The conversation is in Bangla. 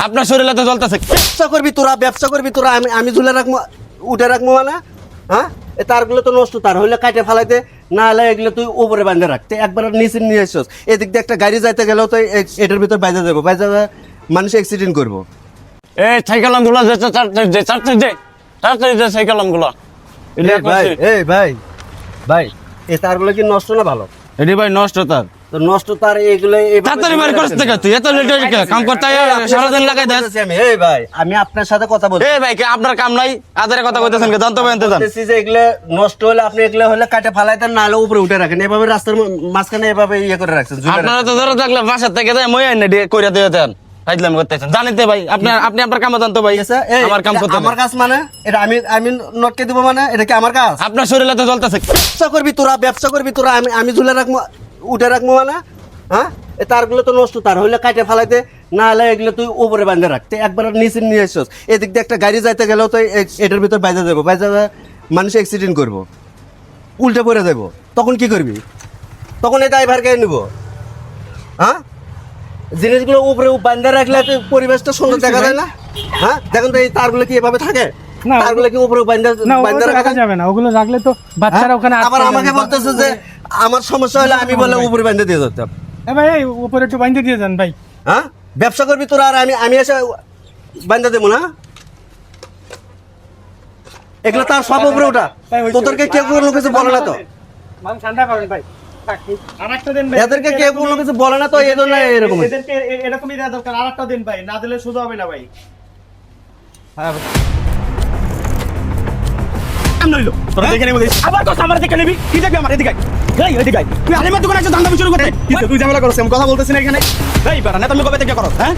আপনার শরীরে তো জ্বলতেছে। ব্যবসা করবি তোরা ব্যবসা করবি তোরা আমি আমি ঝুলে রাখব উঠে রাখব মানে হ্যাঁ? এ তারগুলো তো নষ্ট তার হইলে কাটে ফালাইতে না হলে এগুলো তুই উপরে বাঁধে রাখতে একবার নিচে নিয়ে এসছ এদিক দিয়ে একটা গাড়ি যাইতে গেলেও তো এ- এটার ভিতর বাইজা যাব বাইজা মানুষ অ্যাক্সিডেন্ট করব। এই সাইকেলগুলো যে চারটে যে চারটে যে চারটে যে সাইকেলগুলো এই ভাই এই ভাই ভাই এই তারগুলো কি নষ্ট না ভালো? এটি ভাই নষ্ট তার। তো নষ্ট তার এগুলো এইভাবে তাড়াতাড়ি বের করছ থেকে তুই? এত লেট হয়ে কাম করতে সারাদিন লাগাই দেন আমি। এই ভাই আমি আপনার সাথে কথা বলছি এই ভাই কে আপনার কাম নাই? আদারে কথা কইতেছেন বলতেছি যে এগুলো নষ্ট হলে আপনি এগুলো হলে কাটে ফালাইতেন না হলে উপরে উঠে রাখেন। এভাবে রাস্তার ম- মাঝখানে এভাবে ইয়ে করে রাখছেন ঝুলে আপনারা তো ধরে থাকলে বাসার থেকে দেয় মই এনে দিয়ে কইরা দিয়ে দেন ফাইজলাম করতেছেন। জানিতে ভাই আপনি আপনি আপনার কাম জানতো ভাই। আমার কাম করতে আমার কাজ মানে? এটা আমি আমি নটকে দিব মানে? এটা কি আমার কাজ? আপনার শরীরে তো জ্বলতেছে। ব্যবসা করবি তোরা ব্যবসা করবি তোরা আমি আমি ঝুলে রাখব। উঠে রাখব মানে হ্যাঁ? এ তারগুলো তো নষ্ট তার হইলে কাটে ফেলাইতে না হলে এগুলো তুই উপরে বাঁধে রাখতে একবার নিচে নিয়ে এসছ এদিক দিয়ে একটা গাড়ি যাইতে গেলেও তো এটার ভিতর বাইজা যাব বাইজা মানুষ অ্যাক্সিডেন্ট করব। উল্টে পড়ে যাব তখন কি করবি? তখন এই ড্রাইভারকে নিব। হ্যাঁ? জিনিসগুলো উপরে বান্ধে রাখলে তো পরিবেশটা সুন্দর দেখা যায় না? হ্যাঁ? দেখুন তো এই তারগুলো কি এভাবে থাকে? তারগুলো কি উপরে বান্ধে বান্ধে রাখা যাবে না ওগুলো রাখলে তো বাচ্চারা ওখানে হ্যাঁ? আবার আমাকে বলতেছে যে আমার সমস্যা হলে আমি বলে উপরে বান্ধে দিয়ে দিতাম এ ভাই এই উপরে একটু বাইন্ধে দিয়ে যান ভাই। হ্যাঁ? ব্যবসা করবি তোরা আর আমি আমি এসে বান্ধে দেবো না? এগুলো তার সব উপরে হয়েছে, তোদেরকে কেউ কোনো কিছু বলে না তো। ঠান্ডা করেন ভাই। দিন ভাই। এদেরকে কেউ কোনো কিছু বলে না তো এই জন্য এরকম এদেরকে এ- এরকমই দেওয়া দরকার। আরেকটা দিন ভাই না দিলে শুধু হবে না ভাই। তোরা দেখে নেব। আবার কথা আমার দেখে নিবি। কি দেখবি আমার এদিকে। এই এদিকে আয়। তুই আলিমার দোকানে আছে ধান্দা শুরু করতে তুই ঝামেলা করছিস আমি কথা বলতেছি না এখানে এই বেড়া নেতা কবে থেকে করো হ্যাঁ